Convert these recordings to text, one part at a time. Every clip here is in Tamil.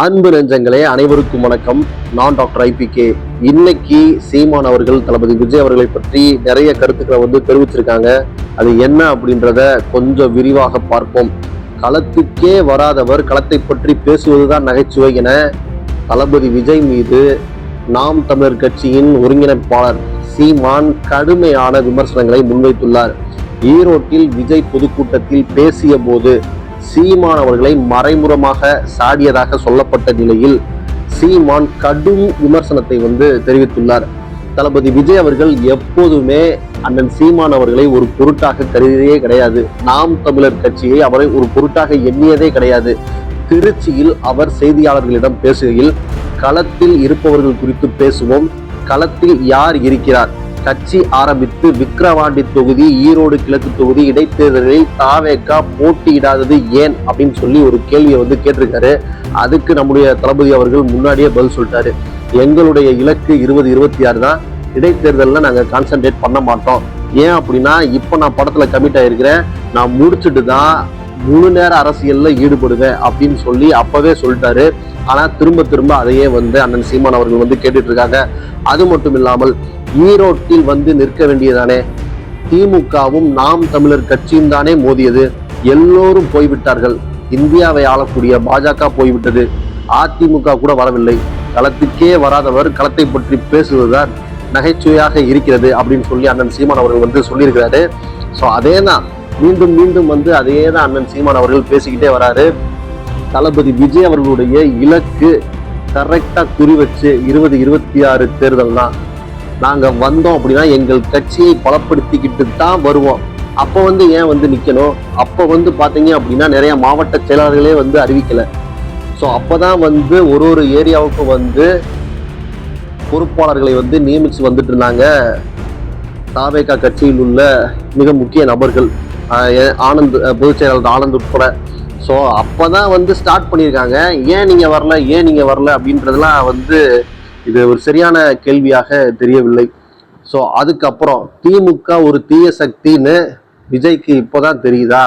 அன்பு நெஞ்சங்களே அனைவருக்கும் வணக்கம். நான் டாக்டர் ஐபிகே. இன்னைக்கு சீமான் அவர்கள் தளபதி விஜய் அவர்களை பற்றி நிறைய கருத்துக்களை வந்து தெரிவிச்சிருக்காங்க. அது என்ன அப்படின்றத கொஞ்சம் விரிவாக பார்ப்போம். களத்துக்கே வராதவர் களத்தை பற்றி பேசுவதுதான் நகைச்சுவை என தளபதி விஜய் மீது நாம் தமிழர் கட்சியின் ஒருங்கிணைப்பாளர் சீமான் கடுமையான விமர்சனங்களை முன்வைத்துள்ளார். ஈரோட்டில் விஜய் பொதுக்கூட்டத்தில் பேசிய போது சீமான் அவர்களை மறைமுகமாக சாடியதாக சொல்லப்பட்ட நிலையில் சீமான் கடும் விமர்சனத்தை வந்து தெரிவித்துள்ளார். தளபதி விஜய் அவர்கள் எப்போதுமே அண்ணன் சீமான் அவர்களை ஒரு பொருட்டாக கருதியதே கிடையாது. நாம் தமிழர் கட்சியை அவரை ஒரு பொருட்டாக எண்ணியதே கிடையாது. திருச்சியில் அவர் செய்தியாளர்களிடம் பேசுகையில் களத்தில் இருப்பவர்கள் குறித்து பேசுவோம் களத்தில் யார் இருக்கிறார்? கட்சி ஆரம்பித்து விக்கிரவாண்டி தொகுதி ஈரோடு கிழக்கு தொகுதி இடைத்தேர்தலில் தாவேக்கா போட்டியிடாதது ஏன் அப்படின்னு சொல்லி ஒரு கேள்வியை வந்து கேட்டிருக்காரு. அதுக்கு நம்முடைய தளபதி அவர்கள் முன்னாடியே பதில் சொல்லிட்டாரு. எங்களுடைய இலக்கு இருபது இருபத்தி ஆறு தான். இடைத்தேர்தலில் நாங்கள் கான்சென்ட்ரேட் பண்ண மாட்டோம். ஏன் அப்படின்னா இப்போ நான் படத்தில் கமிட் ஆகிருக்கிறேன் நான் முடிச்சுட்டு தான் முழு நேர அரசியலில் ஈடுபடுவேன் அப்படின்னு சொல்லி அப்போவே சொல்லிட்டாரு. ஆனால் திரும்ப திரும்ப அதையே வந்து அண்ணன் சீமான் அவர்கள் வந்து கேட்டுட்டு இருக்காங்க. அது மட்டும் இல்லாமல் ஈரோட்டில் வந்து நிற்க வேண்டியதானே? திமுகவும் நாம் தமிழர் கட்சியும் தானே மோதியது. எல்லோரும் போய்விட்டார்கள். இந்தியாவை ஆளக்கூடிய பாஜக போய்விட்டது. அதிமுக கூட வரவில்லை. களத்துக்கே வராதவர் களத்தை பற்றி பேசுவதுதான் நகைச்சுவையாக இருக்கிறது அப்படின்னு சொல்லி அண்ணன் சீமான் அவர்கள் வந்து சொல்லியிருக்கிறாரு. ஸோ அதே தான் மீண்டும் மீண்டும் வந்து அதே தான் அண்ணன் சீமான் அவர்கள் பேசிக்கிட்டே வராரு. தளபதி விஜய் அவர்களுடைய இலக்கு கரெக்டாக குறி வச்சு இருபது இருபத்தி ஆறு தேர்தல் தான் நாங்கள் வந்தோம் அப்படின்னா எங்கள் கட்சியை பலப்படுத்திக்கிட்டு தான் வருவோம். அப்போ வந்து ஏன் வந்து நிற்கணும் அப்போ வந்து பார்த்தீங்க அப்படின்னா நிறைய மாவட்ட செயலாளர்களே வந்து அறிவிக்கலை. ஸோ அப்போ தான் வந்து ஒரு ஒரு ஏரியாவுக்கும் வந்து பொறுப்பாளர்களை வந்து நியமித்து வந்துட்டு இருந்தாங்க. தாவேகா கட்சியில் உள்ள மிக முக்கிய நபர்கள் ஆனந்த் பொதுச் செயலாளர் ஆனந்த் உட்பட. ஸோ அப்பதான் வந்து ஸ்டார்ட் பண்ணியிருக்காங்க. ஏன் நீங்கள் வரல? ஏன் நீங்கள் வரல? அப்படின்றதெல்லாம் வந்து இது ஒரு சரியான கேள்வியாக தெரியவில்லை. ஸோ அதுக்கப்புறம் திமுக ஒரு தீய சக்தின்னு விஜய்க்கு இப்போதான் தெரியுதா?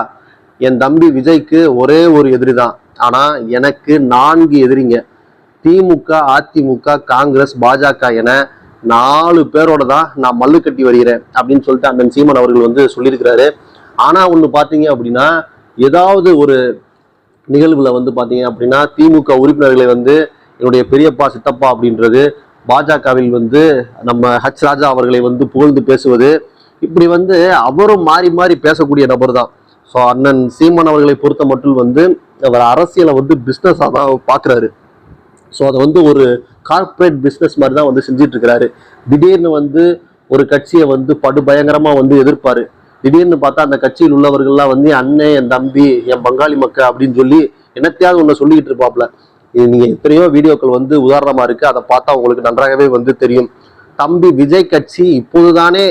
என் தம்பி விஜய்க்கு ஒரே ஒரு எதிரி தான். ஆனால் எனக்கு நான்கு எதிரிங்க. திமுக அதிமுக காங்கிரஸ் பாஜக என நாலு பேரோட தான் நான் மல்லு கட்டி வருகிறேன் அப்படின்னு சொல்லிட்டு அண்ணன் சீமன் அவர்கள் வந்து சொல்லியிருக்கிறாரு. ஆனால் ஒன்று பார்த்தீங்க அப்படின்னா ஏதாவது ஒரு நிகழ்வில் வந்து பார்த்தீங்க அப்படின்னா திமுக உறுப்பினர்களை வந்து என்னுடைய பெரியப்பா சித்தப்பா அப்படின்றது பாஜகவில் வந்து நம்ம ஹச் ராஜா அவர்களை வந்து புகழ்ந்து பேசுவது. இப்படி வந்து அவரும் மாறி மாறி பேசக்கூடிய நபர் தான். ஸோ அண்ணன் சீமான் அவர்களை பொறுத்த மட்டும் வந்து அவர் அரசியலை வந்து பிஸ்னஸாக தான் பார்க்குறாரு ஸோ அதை வந்து ஒரு கார்ப்பரேட் பிஸ்னஸ் மாதிரி தான் வந்து செஞ்சுட்டு இருக்கிறாரு திடீர்னு வந்து ஒரு கட்சியை வந்து படுபயங்கரமாக வந்து எதிர்ப்பாரு. திடீர்னு பார்த்தா அந்த கட்சியில் உள்ளவர்கள்லாம் வந்து அண்ணன் என் தம்பி என் பங்காளி மக்கள் அப்படின்னு சொல்லி என்னத்தையாவது ஒன்று சொல்லிக்கிட்டு இருப்பாப்ல. நீங்க எத்தனையோ வீடியோக்கள் வந்து உதாரணமா இருக்கு. அதை பார்த்தா உங்களுக்கு நன்றாகவே வந்து தெரியும். தம்பி விஜய் கட்சி இப்போதுதானே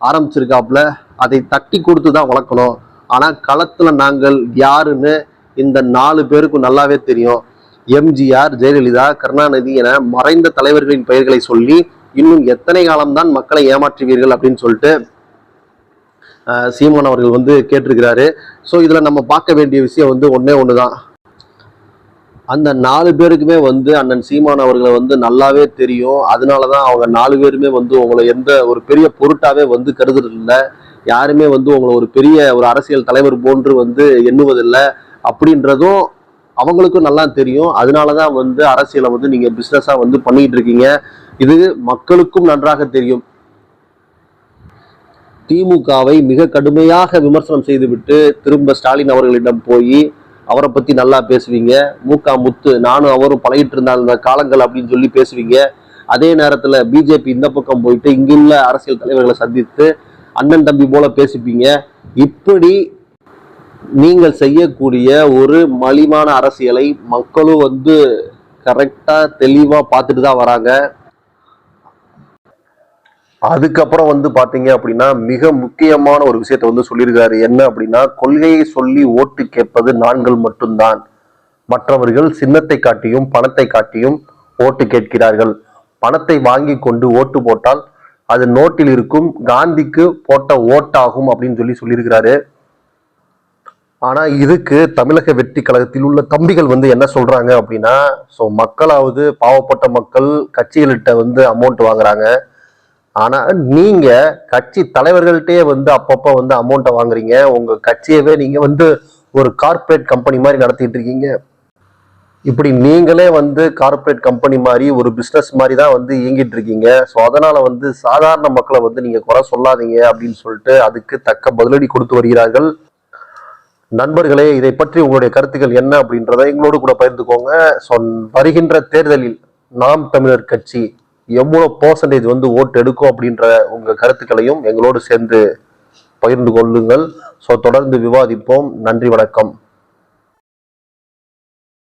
ஆரம்பிச்சிருக்காப்ல அதை தட்டி கொடுத்து தான் வளர்க்கணும். ஆனால் களத்தில் நாங்கள் யாருன்னு இந்த நாலு பேருக்கும் நல்லாவே தெரியும். எம்ஜிஆர் ஜெயலலிதா கருணாநிதி என மறைந்த தலைவர்களின் பெயர்களை சொல்லி இன்னும் எத்தனை காலம்தான் மக்களை ஏமாற்றுவீர்கள் அப்படின்னு சொல்லிட்டு சீமான் அவர்கள் வந்து கேட்டிருக்கிறாரு. ஸோ இதில் நம்ம பார்க்க வேண்டிய விஷயம் வந்து ஒன்றே ஒன்று தான் அந்த நாலு பேருக்குமே வந்து அண்ணன் சீமான் அவர்களை வந்து நல்லாவே தெரியும். அதனால தான் அவங்க நாலு பேருமே வந்து உங்களை எந்த ஒரு பெரிய பொருட்டாவே வந்து கருதுறது யாருமே வந்து உங்களை ஒரு பெரிய ஒரு அரசியல் தலைவர் போன்று வந்து எண்ணுவதில்லை. அப்படின்றதும் அவங்களுக்கும் நல்லா தெரியும். அதனால தான் வந்து அரசியலை வந்து நீங்கள் பிஸ்னஸாக வந்து பண்ணிகிட்டு இருக்கீங்க. இது மக்களுக்கும் நன்றாக தெரியும். திமுகவை மிக கடுமையாக விமர்சனம் செய்துவிட்டு திரும்ப ஸ்டாலின் அவர்களிடம் போய் அவரை பத்தி நல்லா பேசுவீங்க. மூக்கா முத்து நானும் அவரும் பழகிட்டு இருந்தாங்க அந்த காலங்கள் அப்படின்னு சொல்லி பேசுவீங்க. அதே நேரத்துல பிஜேபி இந்த பக்கம் போயிட்டு இங்குள்ள அரசியல் தலைவர்களை சந்தித்து அண்ணன் தம்பி போல பேசிப்பீங்க. இப்படி நீங்கள் செய்யக்கூடிய ஒரு மலிவான அரசியலை மக்களும் வந்து கரெக்டாக தெளிவாக பார்த்துட்டு தான் வராங்க. அதுக்கப்புறம் வந்து பாத்தீங்க அப்படின்னா மிக முக்கியமான ஒரு விஷயத்த வந்து சொல்லியிருக்காரு. என்ன அப்படின்னா கொள்கையை சொல்லி ஓட்டு கேட்பது நான்கள் மட்டும்தான். மற்றவர்கள் சின்னத்தை காட்டியும் பணத்தை காட்டியும் ஓட்டு கேட்கிறார்கள். பணத்தை வாங்கி கொண்டு ஓட்டு போட்டால் அது நோட்டில் இருக்கும் காந்திக்கு போட்ட ஓட்டாகும் அப்படின்னு சொல்லி சொல்லியிருக்கிறாரு. ஆனா இதுக்கு தமிழக வெற்றி கழகத்தில் உள்ள தம்பிகள் வந்து என்ன சொல்றாங்க அப்படின்னா ஸோ மக்களாவது பாவப்பட்ட மக்கள் கட்சிகள்கிட்ட வந்து அமௌண்ட் வாங்குறாங்க. ஆனால் நீங்கள் கட்சி தலைவர்கள்ட்டே வந்து அப்பப்போ வந்து அமௌண்ட்டை வாங்குறீங்க. உங்கள் கட்சியவே நீங்கள் வந்து ஒரு கார்ப்பரேட் கம்பெனி மாதிரி நடத்திட்டு இருக்கீங்க. இப்படி நீங்களே வந்து கார்ப்பரேட் கம்பெனி மாதிரி ஒரு பிஸ்னஸ் மாதிரி தான் வந்து இயங்கிட்டு இருக்கீங்க. ஸோ அதனால் வந்து சாதாரண மக்களை வந்து நீங்கள் குறை சொல்லாதீங்க அப்படின்னு சொல்லிட்டு அதுக்கு தக்க பதிலடி கொடுத்து வருகிறார்கள். நண்பர்களே இதை பற்றி உங்களுடைய கருத்துக்கள் என்ன அப்படின்றத எங்களோடு கூட பகிர்ந்துக்கோங்க. ஸோ வருகின்ற தேர்தலில் நாம் தமிழர் கட்சி எவ்வளோ பர்சன்டேஜ் வந்து ஓட்டு எடுக்கும் அப்படின்ற உங்கள் கருத்துக்களையும் எங்களோடு சேர்ந்து பகிர்ந்து கொள்ளுங்கள். ஸோ தொடர்ந்து விவாதிப்போம். நன்றி வணக்கம்.